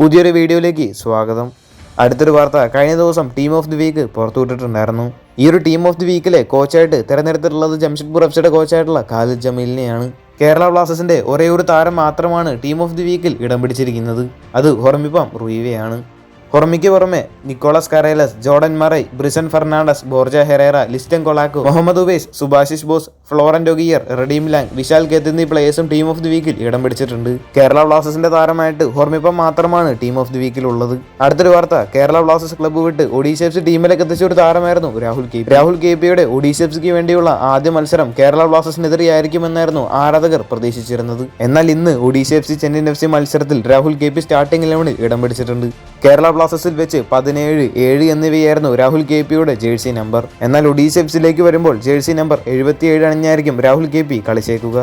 പുതിയൊരു വീഡിയോയിലേക്ക് സ്വാഗതം. അടുത്തൊരു വാർത്ത കഴിഞ്ഞ ദിവസം ടീം ഓഫ് ദി വീക്ക് പുറത്തുവിട്ടിട്ടുണ്ടായിരുന്നു. ഈ ഒരു ടീം ഓഫ് ദി വീക്കിലെ കോച്ചായിട്ട് തിരഞ്ഞെടുത്തിട്ടുള്ളത് ജംഷഡ്പൂർ എഫ് സിയുടെ കോച്ചായിട്ടുള്ള ഖാലിദ് ജമീലിനെയാണ്. കേരള ബ്ലാസ്റ്റേഴ്സിന്റെ ഒരേ ഒരു താരം മാത്രമാണ് ടീം ഓഫ് ദി വീക്കിൽ ഇടം പിടിച്ചിരിക്കുന്നത്. അത് ഹൊറമിപ്പം റുയിവയാണ്. ഹൊറമിക്ക് പുറമെ Nicolas Karelis Jordan Murray Brison Fernandes Borja Herrera Liston Colaco Mohammed Uvais Subhasish Bose Florent Ogier Redeem Tlang Vishal Kaith എന്നീ പ്ലേയേഴ്സും ടീം ഓഫ് ദി വീക്കിൽ ഇടം പിടിച്ചിട്ടുണ്ട്. കേരള ബ്ലാസ്റ്റേഴ്സിന്റെ താരമായിട്ട് ഹോർമിപ്പം മാത്രമാണ് ടീം ഓഫ് ദി വീക്കിൽ ഉള്ളത് അടുത്തൊരു വാർത്ത കേരള ബ്ലാസ്റ്റേഴ്സ് ക്ലബ്ബ് വിട്ട് ഒഡീഷ എഫ് സി ടീമിലേക്ക് എത്തിച്ച ഒരു താരമായിരുന്നു രാഹുൽ കെ. രാഹുൽ കെ പിയുടെ ഒഡീഷ എഫ് സിക്ക് വേണ്ടിയുള്ള ആദ്യ മത്സരം കേരള ബ്ലാസ്റ്റേഴ്സിനെതിരെയായിരിക്കുമെന്നായിരുന്നു ആരാധകർ പ്രതീക്ഷിച്ചിരുന്നത്. എന്നാൽ ഇന്ന് Odisha F C Chennaiyin F C മത്സരത്തിൽ രാഹുൽ കെ പി സ്റ്റാർട്ടിംഗ് ഇലവനിൽ ഇടം പിടിച്ചിട്ടുണ്ട്. കേരള ബ്ലാസ്റ്റേഴ്സിൽ വെച്ച് പതിനേഴ് ഏഴ് എന്നിവയായിരുന്നു രാഹുൽ കെ പിയുടെ ജേഴ്സി നമ്പർ. എന്നാൽ ഒഡീഷ എഫ് സിയിലേക്ക് വരുമ്പോൾ ജേഴ്സി നമ്പർ എഴുപത്തിയേഴ് അണിഞ്ഞായിരിക്കും രാഹുൽ കെ പി കളിച്ചേക്കുക.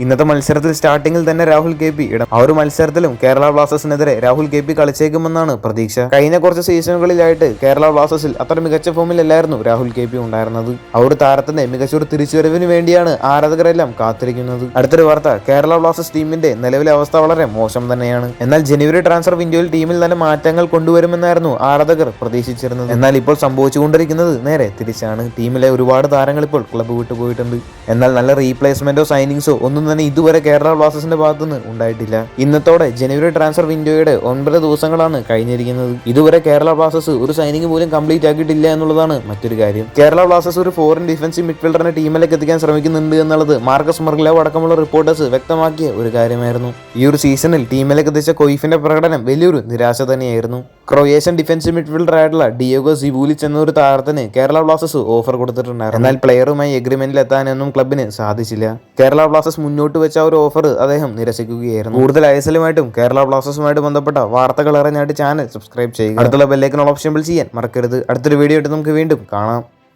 ഇന്നത്തെ മത്സരത്തിൽ സ്റ്റാർട്ടിങ്ങിൽ തന്നെ രാഹുൽ കെ പി ഇടം. ആ ഒരു മത്സരത്തിലും കേരള ബ്ലാസ്റ്റേഴ്സിനെതിരെ രാഹുൽ കെ പി കളിച്ചേക്കുമെന്നാണ് പ്രതീക്ഷ. കഴിഞ്ഞ കുറച്ച് സീസണുകളിലായിട്ട് കേരള ബ്ലാസ്റ്റേഴ്സിൽ അത്ര മികച്ച ഫോമിലല്ലായിരുന്നു രാഹുൽ കെ പി ഉണ്ടായിരുന്നത്. ആ ഒരു താരത്തിന്റെ മികച്ച ഒരു തിരിച്ചുവരവിന് വേണ്ടിയാണ് ആരാധകരെല്ലാം കാത്തിരിക്കുന്നത്. അടുത്തൊരു വാർത്ത കേരള ബ്ലാസ്റ്റേഴ്സ് ടീമിന്റെ നിലവിലെ അവസ്ഥ വളരെ മോശം തന്നെയാണ്. എന്നാൽ ജനുവരി ട്രാൻസ്ഫർ വിൻഡോയിൽ ടീമിൽ തന്നെ മാറ്റങ്ങൾ കൊണ്ടുവരുമെന്നായിരുന്നു ആരാധകർ പ്രതീക്ഷിച്ചിരുന്നത്. എന്നാൽ ഇപ്പോൾ സംഭവിച്ചുകൊണ്ടിരിക്കുന്നത് നേരെ തിരിച്ചാണ്. ടീമിലെ ഒരുപാട് താരങ്ങൾ ഇപ്പോൾ ക്ലബ്ബ് വിട്ടുപോയിട്ടുണ്ട്. എന്നാൽ നല്ല റീപ്ലേസ്മെന്റോ സൈനിങ്സോ ഒന്നും തന്നെ ഇതുവരെ കേരള ബ്ലാസ്റ്റേഴ്സിന്റെ ഭാഗത്തുനിന്ന് ഉണ്ടായിട്ടില്ല. ഇന്നത്തോടെ ജനുവരി ട്രാൻസ്ഫർ വിൻഡോയുടെ ഒൻപത് ദിവസങ്ങളാണ് കഴിഞ്ഞിരിക്കുന്നത്. ഇതുവരെ കേരള ബ്ലാസ്റ്റേഴ്സ് ഒരു സൈനിങ് പോലും കംപ്ലീറ്റ് ആക്കിയിട്ടില്ല എന്നുള്ളതാണ് മറ്റൊരു കാര്യം. കേരള ബ്ലാസ്റ്റേഴ്സ് ഒരു ഫോറിൻ ഡിഫൻസീവ് മിഡ്ഫീൽഡറിനെ ടീമിലേക്ക് എത്തിക്കാൻ ശ്രമിക്കുന്നുണ്ട് എന്നുള്ളത് മാർക്കസ് മർഗ്ലാവ് അടക്കമുള്ള റിപ്പോർട്ടേഴ്സ് വ്യക്തമാക്കിയ ഒരു കാര്യമായിരുന്നു. ഈ ഒരു സീസണിൽ ടീമിലേക്ക് എത്തിച്ച കൊയ്ഫിന്റെ പ്രകടനം വലിയൊരു നിരാശ തന്നെയായിരുന്നു. ക്രൊയേഷ്യൻ ഡിഫൻസ് മിഡ്ഫീൽഡർ ആയിട്ടുള്ള ഡിയോഗോ സിബൂലിച്ച് എന്നൊരു താരത്തിന് കേരള ബ്ലാസ്റ്റേഴ്സ് ഓഫർ കൊടുത്തിട്ടുണ്ടായിരുന്നു. എന്നാൽ പ്ലെയറുമായി എഗ്രിമെന്റിൽ എത്താനൊന്നും ക്ലബിന് സാധിച്ചില്ല. കേരള ബ്ലാസ്റ്റേഴ്സ് മുന്നോട്ട് വെച്ച ഒരു ഓഫർ അദ്ദേഹം നിരസിക്കുകയായിരുന്നു. കൂടുതൽ ഐസലുമായിട്ടും കേരള ബ്ലാസ്റ്റേഴ്സുമായിട്ട് ബന്ധപ്പെട്ട വാർത്തകൾ അറിഞ്ഞായിട്ട് ചാനൽ സബ്സ്ക്രൈബ് ചെയ്യുക. അടുത്തുള്ള ബെല്ലേക്കിനുള്ള ഓപ്ഷൻ ചെയ്യാൻ മറക്കരുത്. അടുത്തൊരു വീഡിയോ ആയിട്ട് നമുക്ക് വീണ്ടും കാണാം.